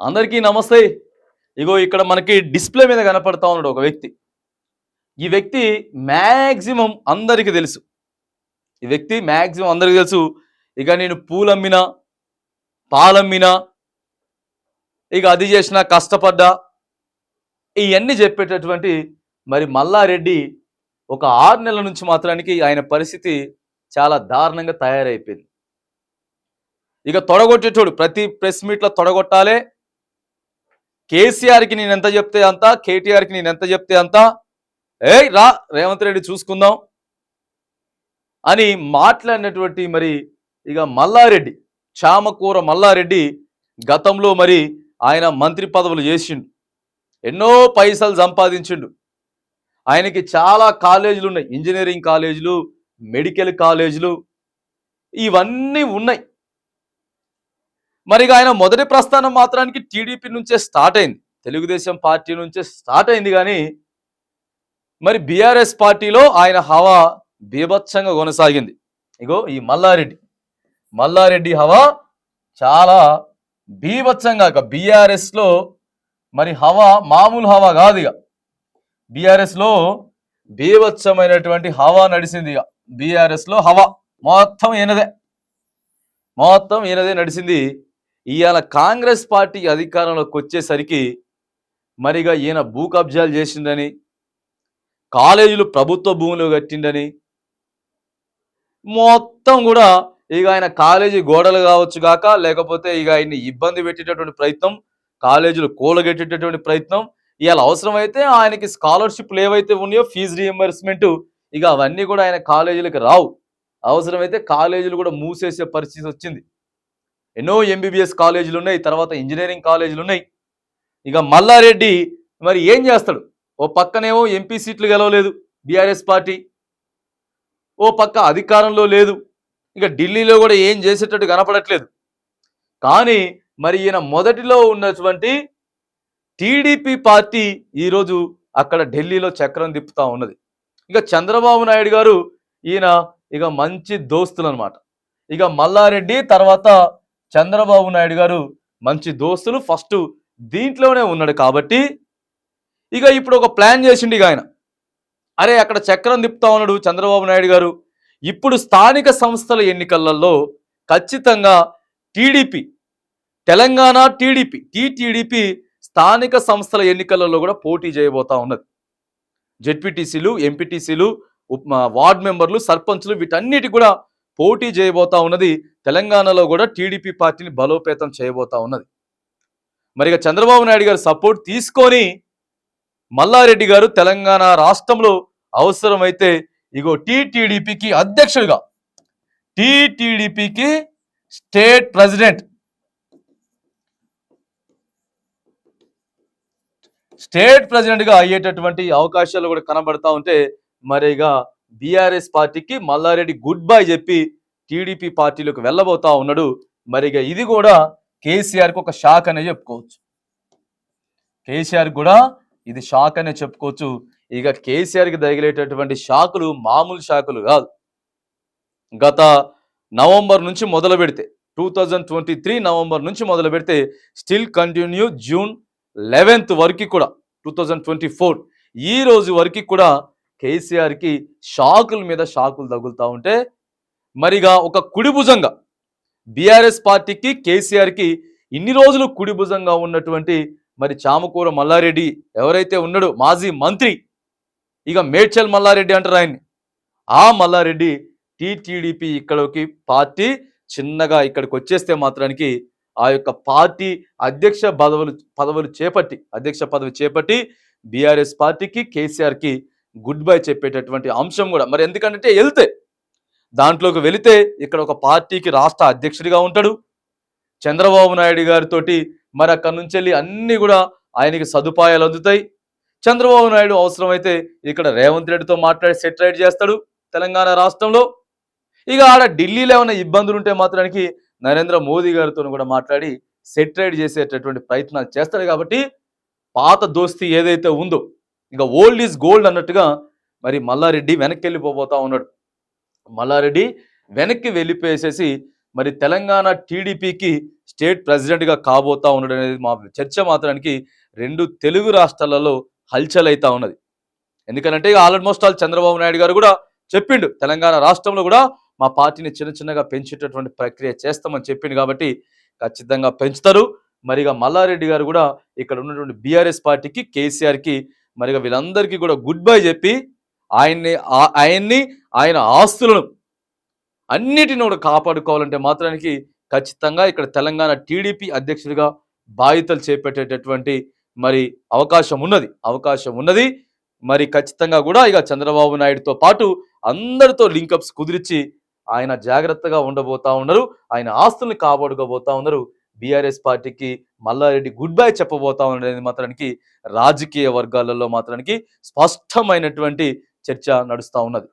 అందరికీ నమస్తే. ఇగో ఇక్కడ మనకి డిస్ప్లే మీద కనపడతా ఉన్నాడు ఒక వ్యక్తి. ఈ వ్యక్తి మ్యాక్సిమం అందరికీ తెలుసు. ఈ వ్యక్తి మ్యాక్సిమం అందరికీ తెలుసు. ఇక నేను పూలమ్మినా పాలమ్మినా ఇక అది చేసినా కష్టపడ్డా ఇవన్నీ చెప్పేటటువంటి మరి మల్లారెడ్డి ఒక ఆరు నెలల నుంచి మాత్రానికి ఆయన పరిస్థితి చాలా దారుణంగా తయారైపోయింది. ఇక తొడగొట్టేటోడు ప్రతి ప్రెస్ మీట్లో తొడగొట్టాలే కేసీఆర్కి నేను ఎంత చెప్తే అంత కేటీఆర్కి నేను ఎంత చెప్తే అంత. ఏయ్ రా రేవంత్ రెడ్డి చూసుకుందాం. అని మాట్లాడినటువంటి మరి ఇక మల్లారెడ్డి చామకూర మల్లారెడ్డి గతంలో మరి ఆయన మంత్రి పదవులు చేసిండు. ఎన్నో పైసలు సంపాదించిండు. ఆయనకి చాలా కాలేజీలు ఉన్నాయి. ఇంజనీరింగ్ కాలేజీలు మెడికల్ కాలేజీలు ఇవన్నీ ఉన్నాయి. మరి ఇక ఆయన మొదటి ప్రస్థానం మాత్రానికి టీడీపీ నుంచే స్టార్ట్ అయింది. తెలుగుదేశం పార్టీ నుంచే స్టార్ట్ అయింది కానీ మరి బీఆర్ఎస్ పార్టీలో ఆయన హవా బీభత్సంగా కొనసాగింది. ఇగో ఈ మల్లారెడ్డి. మల్లారెడ్డి హవా చాలా బీభత్సంగా ఇక బీఆర్ఎస్లో మరి హవా మామూలు హవా కాదు ఇక. బీఆర్ఎస్లో బీభత్సమైనటువంటి హవా నడిచింది ఇక. బీఆర్ఎస్లో హవా మొత్తం ఈయనదే. మొత్తం ఈయనదే నడిచింది ఇవాళ కాంగ్రెస్ పార్టీ అధికారంలోకి వచ్చేసరికి మరిగా ఈయన భూ కబ్జాలు చేసిండని కాలేజీలు ప్రభుత్వ భూములు కట్టిండని మొత్తం కూడా ఇక ఆయన కాలేజీ గోడలు కావచ్చు కాక లేకపోతే ఇక ఆయన్ని ఇబ్బంది పెట్టేటటువంటి ప్రయత్నం కాలేజీలు కూలగెట్టేటటువంటి ప్రయత్నం ఇవాళ అవసరమైతే ఆయనకి స్కాలర్షిప్లు ఏవైతే ఉన్నాయో ఫీజు రియంబర్స్మెంట్ ఇక అవన్నీ కూడా ఆయన కాలేజీలకు రావు. అవసరమైతే కాలేజీలు కూడా మూసేసే పరిస్థితి వచ్చింది. ఎన్నో ఎంబీబీఎస్ కాలేజీలు ఉన్నాయి తర్వాత ఇంజనీరింగ్ కాలేజీలు ఉన్నాయి. ఇక మల్లారెడ్డి మరి ఏం చేస్తాడు? ఓ పక్కనేమో ఎంపీ సీట్లు గెలవలేదు బీఆర్ఎస్ పార్టీ. ఓ పక్క అధికారంలో లేదు. ఇక ఢిల్లీలో కూడా ఏం చేసేటట్టు కనపడట్లేదు. కానీ మరి ఈయన మొదటిలో ఉన్నటువంటి టీడీపీ పార్టీ ఈరోజు అక్కడ ఢిల్లీలో చక్రం తిప్పుతా ఉన్నది. ఇక చంద్రబాబు నాయుడు గారు ఈయన ఇక మంచి దోస్తులు అనమాట ఇక మల్లారెడ్డి తర్వాత చంద్రబాబు నాయుడు గారు మంచి దోస్తులు ఫస్ట్ దీంట్లోనే ఉన్నాడు కాబట్టి ఇక ఇప్పుడు ఒక ప్లాన్ చేసిండు ఇక ఆయన. అరే అక్కడ చక్రం తిప్పుతా ఉన్నాడు చంద్రబాబు నాయుడు గారు. ఇప్పుడు స్థానిక సంస్థల ఎన్నికలలో ఖచ్చితంగా టీడీపీ తెలంగాణ టీడీపీ టీటీడీపీ స్థానిక సంస్థల ఎన్నికలలో కూడా పోటీ చేయబోతా ఉన్నది. జెడ్పీటీసీలు ఎంపీటీసీలు వార్డ్ మెంబర్లు సర్పంచ్లు వీటన్నిటి కూడా పోటీ చేయబోతా ఉన్నది తెలంగాణలో కూడా టీడీపీ పార్టీని బలోపేతం చేయబోతా ఉన్నది. మరి ఇక చంద్రబాబు నాయుడు గారు సపోర్ట్ తీసుకొని మల్లారెడ్డి గారు తెలంగాణ రాష్ట్రంలో అవసరమైతే ఇగో టీటీడీపీకి అధ్యక్షుడిగా టీటీడీపీకి స్టేట్ ప్రెసిడెంట్ స్టేట్ ప్రెసిడెంట్గా అయ్యేటటువంటి అవకాశాలు కూడా కనబడతా ఉంటే మరి ఇక బీఆర్ఎస్ పార్టీకి మల్లారెడ్డి గుడ్ బై చెప్పి టీడీపీ పార్టీలోకి వెళ్ళబోతా ఉన్నాడు. మరి ఇక ఇది కూడా కేసీఆర్కి ఒక షాక్ అనే చెప్పుకోవచ్చు. కేసీఆర్ కూడా ఇది షాక్ అనే చెప్పుకోవచ్చు. ఇక కేసీఆర్కి తగిలేటటువంటి షాకులు మామూలు షాకులు కాదు. గత నవంబర్ నుంచి మొదలు పెడితే two thousand twenty three November నుంచి మొదలు పెడితే స్టిల్ కంటిన్యూ జూన్ లెవెన్త్ వరకు కూడా టూ థౌజండ్ ట్వంటీ ఫోర్ ఈ రోజు వరకు కూడా కేసీఆర్కి షాకుల మీద షాకులు తగులుతూ ఉంటే మరిగా ఒక కుడి భుజంగా బీఆర్ఎస్ పార్టీకి కేసీఆర్కి ఇన్ని రోజులు కుడి భుజంగా ఉన్నటువంటి మరి చామకూర మల్లారెడ్డి ఎవరైతే ఉన్నాడో మాజీ మంత్రి ఇక మేడ్చల్ మల్లారెడ్డి అంటారు ఆయన్ని. ఆ మల్లారెడ్డి టీటీడీపీ ఇక్కడికి పార్టీ చిన్నగా ఇక్కడికి వచ్చేస్తే మాత్రానికి ఆ యొక్క పార్టీ అధ్యక్ష పదవులు పదవులు చేపట్టి అధ్యక్ష పదవి చేపట్టి బీఆర్ఎస్ పార్టీకి కేసీఆర్కి గుడ్ బై చెప్పేటటువంటి అంశం కూడా. మరి ఎందుకంటే వెళ్తే దాంట్లోకి వెళితే ఇక్కడ ఒక పార్టీకి రాష్ట్ర అధ్యక్షుడిగా ఉంటాడు. చంద్రబాబు నాయుడు గారితోటి మరి అక్కడి నుంచి వెళ్ళి అన్నీ కూడా ఆయనకి సదుపాయాలు అందుతాయి. చంద్రబాబు నాయుడు అవసరమైతే ఇక్కడ రేవంత్ రెడ్డితో మాట్లాడి సెటిలైట్ చేస్తాడు తెలంగాణ రాష్ట్రంలో. ఇక ఆడ ఢిల్లీలో ఏమైనా ఇబ్బందులు ఉంటే మాత్రానికి నరేంద్ర మోదీ గారితో కూడా మాట్లాడి సెటిలైట్ చేసేటటువంటి ప్రయత్నాలు చేస్తాడు. కాబట్టి పాత దోస్తి ఏదైతే ఉందో ఇంకా ఓల్డ్ ఈజ్ గోల్డ్ అన్నట్టుగా మరి మల్లారెడ్డి వెనక్కి వెళ్ళిపోబోతా ఉన్నాడు. మల్లారెడ్డి వెనక్కి వెళ్ళిపోయేసేసి మరి తెలంగాణ టీడీపీకి స్టేట్ ప్రెసిడెంట్గా కాబోతా ఉన్నాడు అనేది మా చర్చ మాత్రానికి రెండు తెలుగు రాష్ట్రాలలో హల్చల్ అవుతా ఉన్నది ఎందుకంటే ఆల్మోస్ట్ ఆల్ చంద్రబాబు నాయుడు గారు కూడా చెప్పిండు తెలంగాణ రాష్ట్రంలో కూడా మా పార్టీని చిన్న చిన్నగా పెంచేటటువంటి ప్రక్రియ చేస్తామని చెప్పిండు కాబట్టి ఖచ్చితంగా పెంచుతారు. మరిగా మల్లారెడ్డి గారు కూడా ఇక్కడ ఉన్నటువంటి బీఆర్ఎస్ పార్టీకి కేసీఆర్కి మరి వీళ్ళందరికీ కూడా గుడ్ బై చెప్పి ఆయన్ని ఆయన్ని ఆయన ఆస్తులను అన్నిటిని కూడా కాపాడుకోవాలంటే మాత్రానికి ఖచ్చితంగా ఇక్కడ తెలంగాణ టీడీపీ అధ్యక్షుడిగా బాధ్యతలు చేపట్టేటటువంటి మరి అవకాశం ఉన్నది. అవకాశం ఉన్నది. మరి ఖచ్చితంగా కూడా ఇక చంద్రబాబు నాయుడుతో పాటు అందరితో లింకప్స్ కుదిరించి ఆయన జాగ్రత్తగా ఉండబోతా ఉన్నారు. ఆయన ఆస్తుల్ని కాపాడుకోబోతా ఉన్నారు. బీఆర్ఎస్ పార్టీకి మల్లారెడ్డి గుడ్ బై చెప్పబోతా ఉండేది మాత్రానికి రాజకీయ వర్గాలలో మాత్రానికి స్పష్టమైనటువంటి చర్చ నడుస్తూ ఉన్నది.